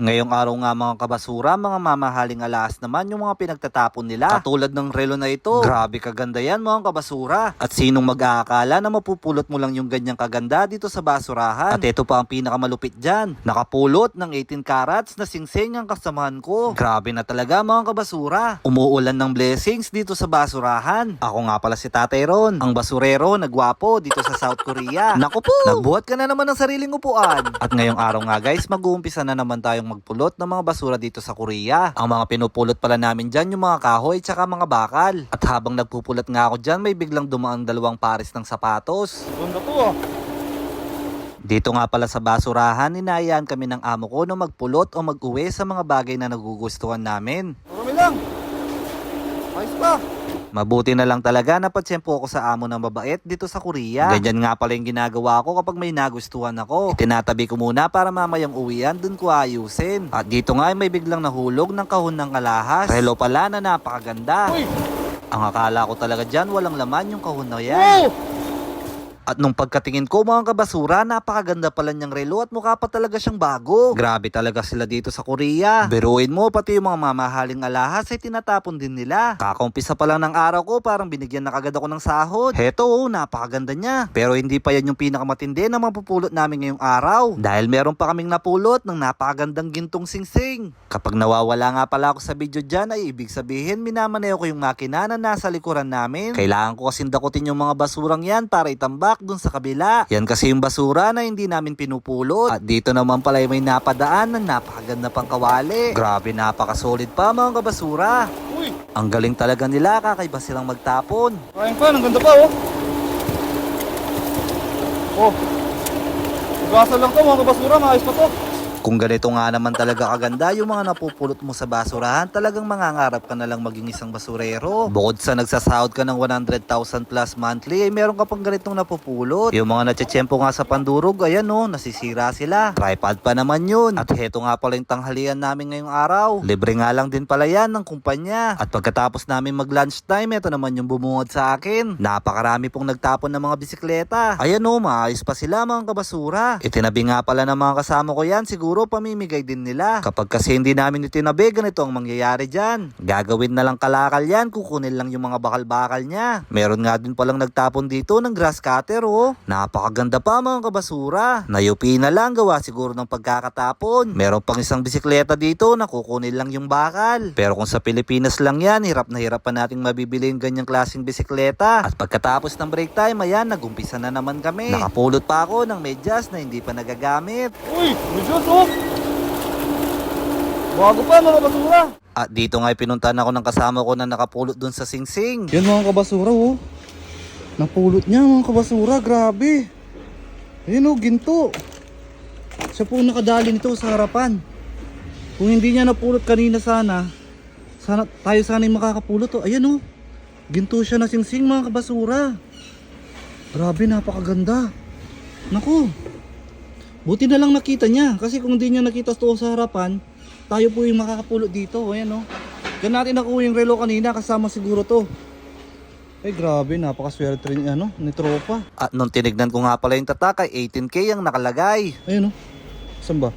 Ngayong araw nga mga kabasura, mga mamahaling alas naman yung mga pinagtatapon nila. Katulad ng relo na ito. Grabe kaganda yan mga kabasura. At sinong mag-aakala na mapupulot mo lang yung ganyang kaganda dito sa basurahan? At ito pa ang pinakamalupit dyan. Nakapulot ng 18 carats na singsing ang kasamahan ko. Grabe na talaga mga kabasura. Umuulan ng blessings dito sa basurahan. Ako nga pala si Tatay Ron, ang basurero na gwapo dito sa South Korea. Naku po! Nagbuhat ka na naman ng sariling upuan. At ngayong araw nga guys, mag-uumpisa na naman tayong magpulot ng mga basura dito sa Korea. Ang mga pinupulot pala namin dyan yung mga kahoy tsaka mga bakal. At habang nagpupulot nga ako dyan, may biglang dumaan dalawang pares ng sapatos. Ganda po ah. Dito nga pala sa basurahan, inayaan kami ng amo ko na magpulot o mag-uwi sa mga bagay na nagugustuhan namin. Marami lang. Ayos pa. Mabuti na lang talaga napatsyempo ako sa amo ng mabait dito sa Korea. Ganyan nga pala yung ginagawa ko kapag may nagustuhan ako. Tinatabi ko muna para mamayang uwian dun ko ayusin. At dito nga ay may biglang nahulog ng kahon ng kalahas. Relo pala na napakaganda. Uy! Ang akala ko talaga dyan walang laman yung kahon na yan. Wow! At nung pagkatingin ko mga kabasura, napakaganda pala niyang relo at mukha pa talaga siyang bago. Grabe talaga sila dito sa Korea. Biruin mo, pati yung mga mamahaling alahas ay tinatapon din nila. Kakaumpisa pa lang ng araw ko, parang binigyan na kagad ako ng sahod. Heto, oh, napakaganda niya. Pero hindi pa yan yung pinakamatindi na mapupulot namin ngayong araw. Dahil meron pa kaming napulot ng napakagandang gintong singsing. Kapag nawawala nga pala ako sa video dyan, ay ibig sabihin minamaneo ko yung makina na nasa likuran namin. Kailangan ko kasing dakutin yung mga basurang yan para itambak dun sa kabila. Yan kasi yung basura na hindi namin pinupulot. At dito naman pala may napadaan ng napakaganda pang kawali. Grabe, napakasolid pa mga kabasura. Uy! Ang galing talaga nila, kakaiba silang magtapon. Kain pa, ang ganda pa oh. Oh. Gasa lang to mga kabasura, maayos pa to. Kung ganito nga naman talaga kaganda yung mga napupulot mo sa basurahan, talagang mangangarap ka na lang maging isang basurero. Bukod sa nagsasahod ka ng 100,000 plus monthly, ay meron ka pang ganitong napupulot. Yung mga natsetsempo nga sa pandurog, ayan no, nasisira sila. Tripod pa naman yun. At heto nga pala yung tanghalian namin ngayong araw. Libre nga lang din pala yan ng kumpanya. At pagkatapos namin mag lunchtime, ito naman yung bumungod sa akin. Napakarami pong nagtapon ng mga bisikleta. Ayan no, maayos pa sila mga kabasura. Itinabi nga pala ng mga kasama ko yan, siguro pamimigay din nila. Kapag kasi hindi namin itinabi, ganito ang mangyayari dyan. Gagawin na lang kalakal yan, kukunin lang yung mga bakal-bakal niya. Meron nga din palang nagtapon dito ng grass cutter oh. Napakaganda pa mga kabasura. Nayupi na lang gawa siguro ng pagkakatapon. Meron pang isang bisikleta dito na kukunin lang yung bakal. Pero kung sa Pilipinas lang yan, hirap na hirap pa nating mabibili yung ganyang klaseng bisikleta. At pagkatapos ng break time, ayan, nagumpisa na naman kami. Nakapulot pa ako ng medyas na hindi pa nagagamit. Uy! Medyo oh. Bago pa mga basura. At dito nga pinuntahan ako ng kasama ko na nakapulot dun sa singsing. Yan mga kabasura oh. Napulot niya mga kabasura, grabe. Ayun oh, ginto. Siya po nakadali nito sa harapan. Kung hindi niya napulot kanina sana, sana tayo sana yung makakapulot oh. Ayan oh. Ginto siya na singsing mga kabasura. Grabe, napakaganda. Naku. Buti na lang nakita niya. Kasi kung hindi niya nakita to sa harapan, tayo po yung makakapulot dito. Ayan oh. Diyan natin nakuha yung relo kanina kasama siguro to. Ay grabe, napakaswerte rin ano, ni tropa. At nung tinignan ko nga pala yung tatak ay 18k ang nakalagay. Ayun oh. Saan ba?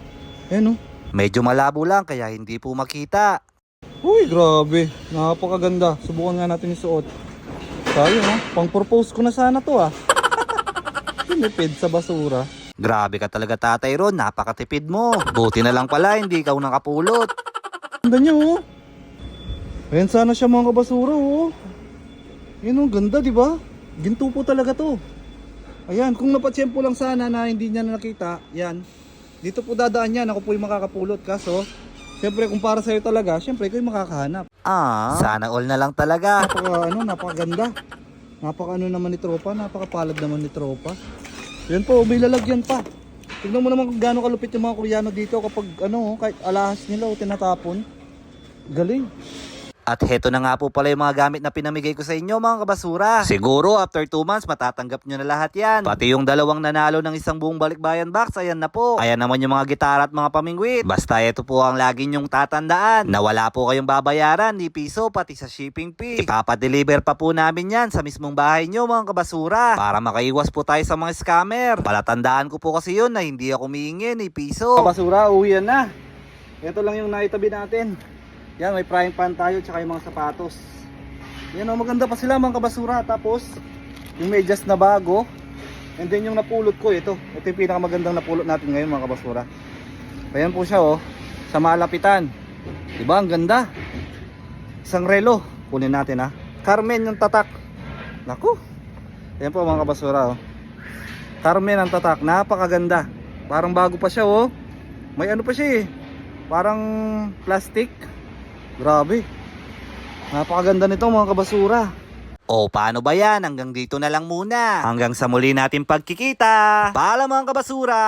Ayun oh. Medyo malabo lang kaya hindi po makita. Uy, grabe. Napakaganda. Subukan nga natin yung suot. Tayo no? Pang-propose ko na sana to ah. Tinipid sa basura. Grabe ka talaga tatay Ron, napakatipid mo. Buti na lang pala hindi ikaw nakapulot. Ganda niya oh. Ayan sana siya mga kabasura oh. Yan oh, ganda di ba? Ginto po talaga to. Ayan, kung napatsyempo lang sana na hindi niya nakita, yan. Dito po dadaan yan, ako po yung makakapulot. Kaso, syempre kung para sa'yo talaga, syempre ikaw yung makakahanap. Ah, sana all na lang talaga. Napaka ano, napakaganda. Napaka ano naman ni tropa, napakapalad naman ni tropa. Yan po, may lalagyan pa. Tignan mo naman kung gaano kalupit yung mga Koreano dito kapag ano, kahit alahas nila o tinatapon. Galing. At heto na nga po pala yung mga gamit na pinamigay ko sa inyo mga kabasura. Siguro after 2 months matatanggap nyo na lahat yan. Pati yung dalawang nanalo ng isang buong balikbayan box, ayan na po. Ayan naman yung mga gitara at mga pamingwit. Basta ito po ang lagi nyong tatandaan. Na wala po kayong babayaran ni piso pati sa shipping fee. Ipapadeliver pa po namin yan sa mismong bahay nyo mga kabasura. Para makaiwas po tayo sa mga scammer. Palatandaan ko po kasi yun na hindi ako humihingi ni piso. Basura, uwi na. Ito lang yung naitabi natin. Yan, may frying pan tayo tsaka yung mga sapatos. Yan o, maganda pa sila mga kabasura. Tapos, yung medyas na bago. And then yung napulot ko, ito. Ito yung pinakamagandang napulot natin ngayon mga kabasura. Ayan po siya oh, sa malapitan. Diba, ang ganda. Isang relo. Kunin natin ha. Carmen yung tatak. Naku. Ayan po mga kabasura oh. Carmen ang tatak. Napakaganda. Parang bago pa siya oh. May ano pa siya eh. Parang plastic. Grabe. Napakaganda nito mga kabasura. O paano ba yan? Hanggang dito na lang muna. Hanggang sa muli natin pagkikita. Paalam mga kabasura!